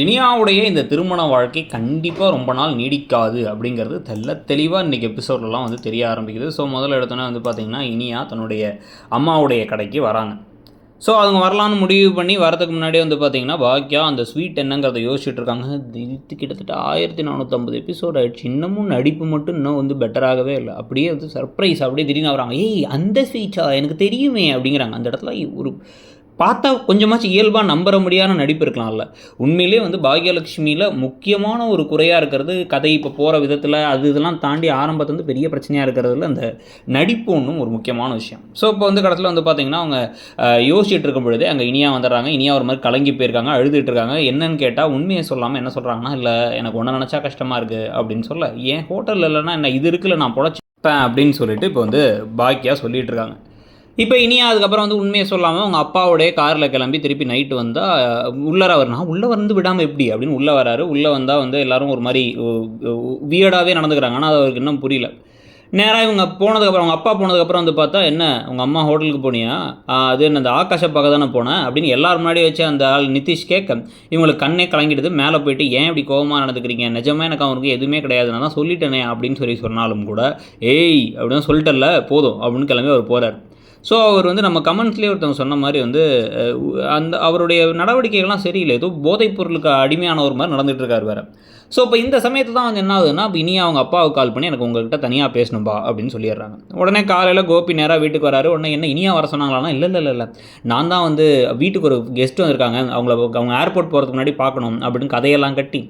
இனியாவுடைய இந்த திருமண வாழ்க்கை கண்டிப்பாக ரொம்ப நாள் நீடிக்காது அப்படிங்கிறது தெல்ல தெளிவாக இன்றைக்கி எபிசோட்லலாம் வந்து தெரிய ஆரம்பிக்குது. ஸோ முதல்ல எடுத்தோன்னே வந்து பார்த்திங்கன்னா இனியா தன்னுடைய அம்மாவுடைய கடைக்கு வராங்க. ஸோ அவங்க வரலான்னு முடிவு பண்ணி வரதுக்கு முன்னாடியே வந்து பார்த்திங்கன்னா பாக்கியா அந்த ஸ்வீட் என்னங்கிறத யோசிச்சுட்டு இருக்காங்க. இது கிட்டத்தட்ட ஆயிரத்தி நானூற்றம்பது எபிசோட் ஆகிடுச்சு இன்னமும் நடிப்பு மட்டும் இன்னும் வந்து பெட்டராகவே இல்லை. அப்படியே வந்து சர்ப்ரைஸ் அப்படியே திடீர்னு வராங்க. ஏய் அந்த ஸ்வீட்டா எனக்கு தெரியுமே அப்படிங்கிறாங்க. அந்த இடத்துல ஒரு பார்த்தா கொஞ்சமாச்சும் இயல்பாக நம்புற முடியாத நடிப்பு இருக்கலாம்ல. உண்மையிலே வந்து பாக்யலட்சுமியில் முக்கியமான ஒரு குறையாக இருக்கிறது கதை இப்போ போகிற விதத்தில் அது இதெல்லாம் தாண்டி ஆரம்பத்துல வந்து பெரிய பிரச்சனையாக இருக்கிறதுல அந்த நடிப்பு ஒன்றும் ஒரு முக்கியமான விஷயம். ஸோ இப்போ வந்து கடத்தில் வந்து பார்த்தீங்கன்னா அவங்க யோசிச்சுட்டு இருக்கும் பொழுதே அங்கே இனியா வந்துடுறாங்க இனியா ஒரு மாதிரி கலங்கி போயிருக்காங்க அழுதுட்டு இருக்காங்க. என்னன்னு கேட்டால் உண்மையை சொல்லாமல் என்ன சொல்கிறாங்கன்னா இல்லை எனக்கு ஒன்று நினச்சா கஷ்டமாக இருக்குது அப்படின்னு சொல்ல ஏன் ஹோட்டலில் இல்லைன்னா என்ன இது இருக்குல்ல நான் பொழைச்சிப்பேன் அப்படின்னு சொல்லிட்டு இப்போ வந்து பாக்கியாக சொல்லிகிட்டு இருக்காங்க. இப்போ இனியா அதுக்கப்புறம் வந்து உண்மையை சொல்லாமல் அவங்க அப்பாவோடைய காரில் கிளம்பி திருப்பி நைட்டு வந்தால் உள்ளார வரணும் உள்ளே வந்து விடாமல் எப்படி? அப்படின்னு உள்ளே வராரு. உள்ளே வந்தால் வந்து எல்லாரும் ஒரு மாதிரி வியர்டாகவே நடந்துக்கிறாங்க. ஆனால் அது அவருக்கு இன்னும் புரியல. நேராக இவங்க போனதுக்கப்புறம் அவங்க அப்பா போனதுக்கப்புறம் வந்து பார்த்தா என்ன உங்கள் அம்மா ஹோட்டலுக்கு போனியா? அது என்ன அந்த ஆகாஷ பார்க்க தானே போனேன் அப்படின்னு எல்லார் முன்னாடி வச்சு அந்த ஆள் நிதிஷ் கேட்க இவங்களுக்கு கண்ணே கலங்கிடுது. மேலே போயிட்டு ஏன் இப்படி கோபமாக நடந்துக்கிறீங்க? நிஜமாக எனக்கு அவனுக்கு எதுவுமே கிடையாது. நான் தான் சொல்லிட்டேனே அப்படின்னு சொல்லி சொன்னாலும் கூட ஏய் அப்படின்னு சொல்லிட்டல போதும் அப்படின்னு கிளம்பி அவர் போகிறார் ஸோ அவர் வந்து நம்ம கமெண்ட்ஸ்லேயே ஒருத்தவங்க சொன்ன மாதிரி வந்து அந்த அவருடைய நடவடிக்கைகள்லாம் சரியில்லை. ஏதோ போதைப் பொருளுக்கு அடிமையான ஒரு மாதிரி நடந்துட்டு இருக்காரு வேறு. ஸோ இப்போ இந்த சமயத்தில் தான் வந்து என்ன ஆகுதுன்னா இப்போ இனி அவங்க அப்பாவுக்கு கால் பண்ணி எனக்கு உங்கள்கிட்ட தனியாக பேசணும்பா அப்படின்னு சொல்லிடுறாங்க. உடனே காலையில் கோபி நேராக வீட்டுக்கு வராரு. உடனே என்ன இனியா வர சொன்னாங்களான்னா இல்லை இல்லை இல்லை இல்லை. நான் தான் வந்து வீட்டுக்கு ஒரு கெஸ்ட் வந்திருக்காங்க அவங்கள அவங்க ஏர்போர்ட் போகிறதுக்கு முன்னாடி பார்க்கணும் அப்படின்னு கதையெல்லாம் கட்டி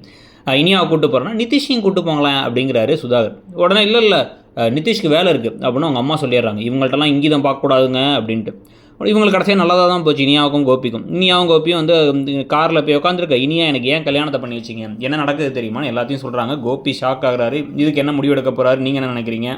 இனியாவை கூப்பிட்டு போகிறேன்னா நிதிஷையும் கூப்பிட்டு போங்களேன் அப்படிங்கிறாரு சுதாகர். உடனே இல்லை இல்லை நிதிஷ்க்கு வேலை இருக்குது அப்படின்னு அவங்க அம்மா சொல்லிடுறாங்க. இவங்கள்ட்டலாம் இங்கீதம் பார்க்கக்கூடாதுங்க அப்படின்ட்டு. இவங்களுக்கு கடைசியாக நல்லதாக தான் போச்சு. இனியாவுக்கும் கோபிக்கும். இனியாவும் கோபியும் வந்து காரில் போய் உட்காந்துருக்க இனியா எனக்கு ஏன் கல்யாணத்தை பண்ணி வச்சிங்க? என்ன நடக்குது தெரியுமா எல்லாத்தையும் சொல்கிறாங்க கோபி ஷாக் ஆகிறாரு. இதுக்கு என்ன முடிவு எடுக்க போகிறாரு நீங்கள் என்ன நினைக்கிறீங்க?